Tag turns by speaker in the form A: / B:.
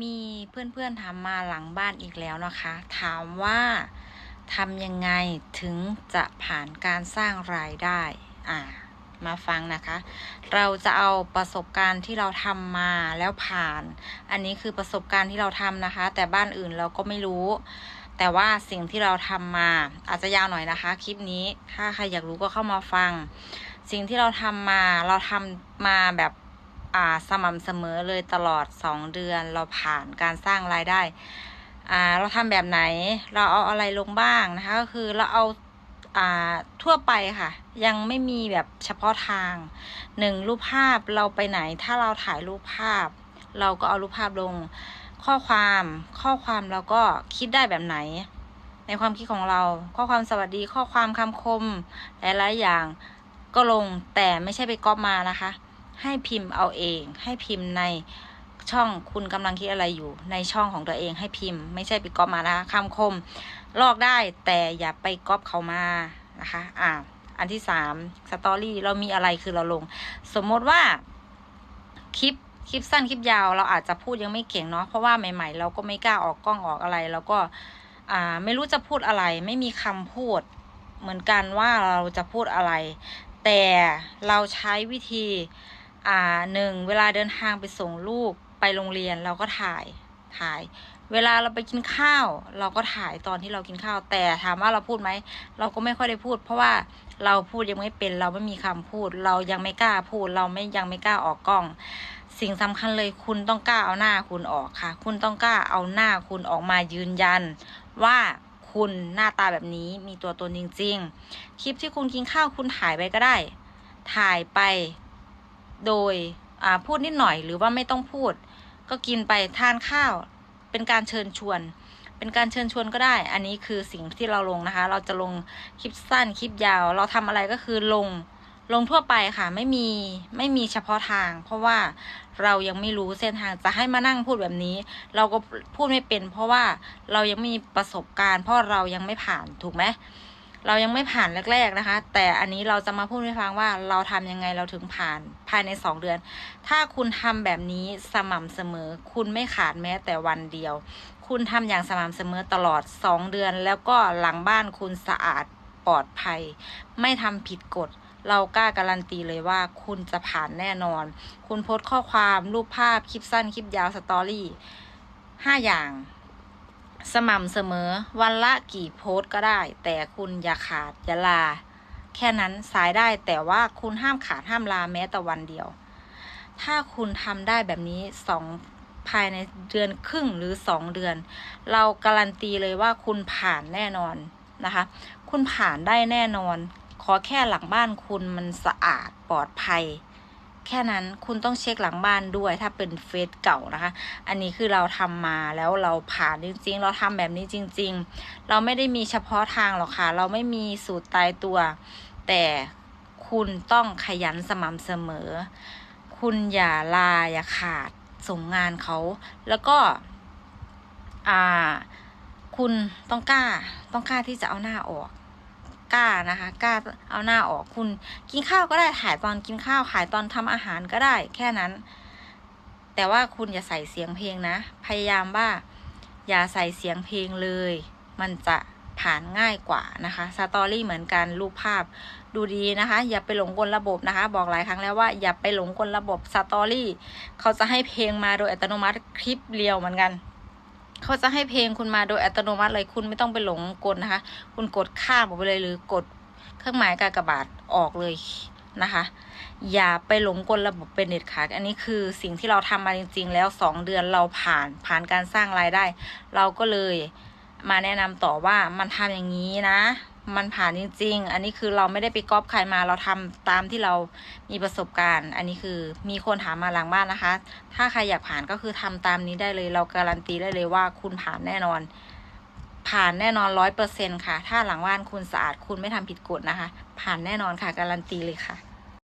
A: มีเพื่อนๆถามมาหลังบ้านอีกแล้วนะคะ ถามว่าทำยังไงถึงจะผ่านการสร้างรายได้ อ่า มาฟังนะคะ เราจะเอาประสบการณ์ที่เราทำมาแล้วผ่าน อันนี้คือประสบการณ์ที่เราทำนะคะ แต่บ้านอื่นเราก็ไม่รู้ แต่ว่าสิ่งที่เราทำมาอาจจะยาวหน่อยนะคะ คลิปนี้ถ้าใครอยากรู้ก็เข้ามาฟัง สิ่งที่เราทำมาเราทำมาแบบ สม่ำเสมอเลยตลอด 2 เดือน เราผ่านการสร้างรายได้อ่าเราทำแบบไหนเราเอาอะไรลงบ้างนะคะ ก็คือเราเอาอ่าทั่วไปค่ะ ยังไม่มีแบบเฉพาะทางหนึ่งรูปภาพเราไปไหนถ้าเราถ่ายรูปภาพ เราก็เอารูปภาพลงข้อความข้อความเราก็คิดได้แบบไหน ในความคิดของเรา ข้อความสวัสดีข้อความคำคมหลายๆอย่างก็ลงแต่ไม่ใช่ไปก๊อปมานะคะ ให้พิมพ์เอาเอง ให้พิมพ์ในช่องคุณกำลังคิดอะไรอยู่ ในช่องของตัวเองให้พิมพ์ ไม่ใช่ไปก๊อปมานะคะคำคม ลอกได้แต่อย่าไปก๊อปเขามานะคะ อ่า อันที่สามสตอรี่เรามีอะไรคือเราลง สมมติว่าคลิปคลิปสั้นคลิปยาวเราอาจจะพูดยังไม่เก่งเนาะเพราะว่าใหม่ ๆ เราก็ไม่กล้าออกกล้องออกอะไร แล้วก็ อ่า ไม่รู้จะพูดอะไร ไม่มีคำพูด เหมือนกันว่าเราจะพูดอะไร แต่เราใช้วิธี อ่าหนึ่งเวลาเดินทางไปส่งลูกไปโรงเรียนเราก็ถ่ายถ่าย เวลาเราไปกินข้าว เราก็ถ่ายตอนที่เรากินข้าว แต่ถามว่าเราพูดไหมเราก็ไม่ค่อยได้พูด เพราะว่าเราพูดยังไม่เป็น เราไม่มีคำพูด เรายังไม่กล้าพูด เราไม่ยังไม่กล้าออกกล้อง สิ่งสำคัญเลยคุณต้องกล้าเอาหน้าคุณออกค่ะ คุณต้องกล้าเอาหน้าคุณออกมายืนยัน ว่าคุณหน้าตาแบบนี้มีตัวตนจริง ๆ คลิปที่คุณกินข้าวคุณถ่ายไปก็ได้ ถ่ายไป โดยพูดนิดหน่อยหรือว่าไม่ต้องพูด ก็กินไปทานข้าว เป็นการเชิญชวน เป็นการเชิญชวนก็ได้ อันนี้คือสิ่งที่เราลงนะคะ เราจะลงคลิปสั้นคลิปยาว เราทำอะไรก็คือลงลงทั่วไปค่ะไม่มีไม่มีเฉพาะทาง เพราะว่าเรายังไม่รู้เส้นทางจะให้มานั่งพูดแบบนี้ เราก็พูดไม่เป็น เพราะว่าเรายังไม่มีประสบการณ์ เพราะเรายังไม่ผ่านถูกไหม เรายังไม่ผ่านแรก ๆนะคะ แต่อันนี้เราจะมาพูดให้ฟังว่าเราทำยังไงเราถึงผ่านภายในสองเดือน ถ้าคุณทำแบบนี้สม่ำเสมอ คุณไม่ขาดแม้แต่วันเดียว คุณทำอย่างสม่ำเสมอตลอดสองเดือน แล้วก็หลังบ้านคุณสะอาดปลอดภัย ไม่ทำผิดกฎเรากล้าการันตีเลยว่าคุณจะผ่านแน่นอน คุณโพสต์ข้อความรูปภาพคลิปสั้นคลิปยาวสตอรี่ห้าอย่าง สม่ำเสมอวันละกี่โพสก็ได้ แต่คุณอย่าขาดอย่าลา แค่นั้นสายได้แต่ว่าคุณห้ามขาดห้ามลาแม้แต่วันเดียว ถ้าคุณทำได้แบบนี้สองภายในเดือนครึ่งหรือสองเดือน เราการันตีเลยว่าคุณผ่านแน่นอนนะคะ คุณผ่านได้แน่นอน ขอแค่หลังบ้านคุณมันสะอาดปลอดภัย แค่นั้นคุณต้องเช็คหลังบ้านด้วยถ้าเป็นเฟซเก่านะคะ อันนี้คือเราทำมาแล้วเราผ่านจริง ๆ เราทำแบบนี้จริง ๆ เราไม่ได้มีเฉพาะทางหรอกค่ะ เราไม่มีสูตรตายตัว แต่คุณต้องขยันสม่ำเสมอ คุณอย่าลาอย่าขาดส่งงานเขา แล้วก็ อ่า คุณต้องกล้าต้องกล้าที่จะเอาหน้าออก กล้านะคะกล้าเอาหน้าออกคุณกินข้าวก็ได้ถ่ายตอนกินข้าวขายตอนทำอาหารก็ได้แค่นั้น แต่ว่าคุณอย่าใส่เสียงเพลงนะ พยายามว่า อย่าใส่เสียงเพลงเลย มันจะผ่านง่ายกว่านะคะสตอรี่เหมือนกันรูปภาพดูดีนะคะ อย่าไปหลงกลระบบนะคะ บอกหลายครั้งแล้วว่าอย่าไปหลงกลระบบสตอรี่เขาจะให้เพลงมาโดยอัตโนมัติคลิปเรียวเหมือนกัน เขาจะให้เพลงคุณมาโดยอัตโนมัติเลยคุณไม่ต้องไปหลงกลนะคะ คุณกดข้ามออกไปเลยหรือกดเครื่องหมายกากบาทออกเลยนะคะ อย่าไปหลงกลระบบเป็นเด็ดขาดอันนี้คือสิ่งที่เราทำมาจริง ๆ แล้วสองเดือนเราผ่านผ่านการสร้างรายได้ เราก็เลยมาแนะนำต่อว่ามันทำอย่างนี้นะ มันผ่านจริง ๆ อันนี้คือเราไม่ได้ไปก๊อปใครมาเราทำตามที่เรามีประสบการณ์ อันนี้คือมีคนถามมาหลังบ้านนะคะ ถ้าใครอยากผ่านก็คือทำตามนี้ได้เลย เราการันตีได้เลยว่าคุณผ่านแน่นอน ผ่านแน่นอนร้อยเปอร์เซ็นค่ะ ถ้าหลังบ้านคุณสะอาดคุณไม่ทำผิดกฎนะคะ ผ่านแน่นอนค่ะ การันตีเลยค่ะ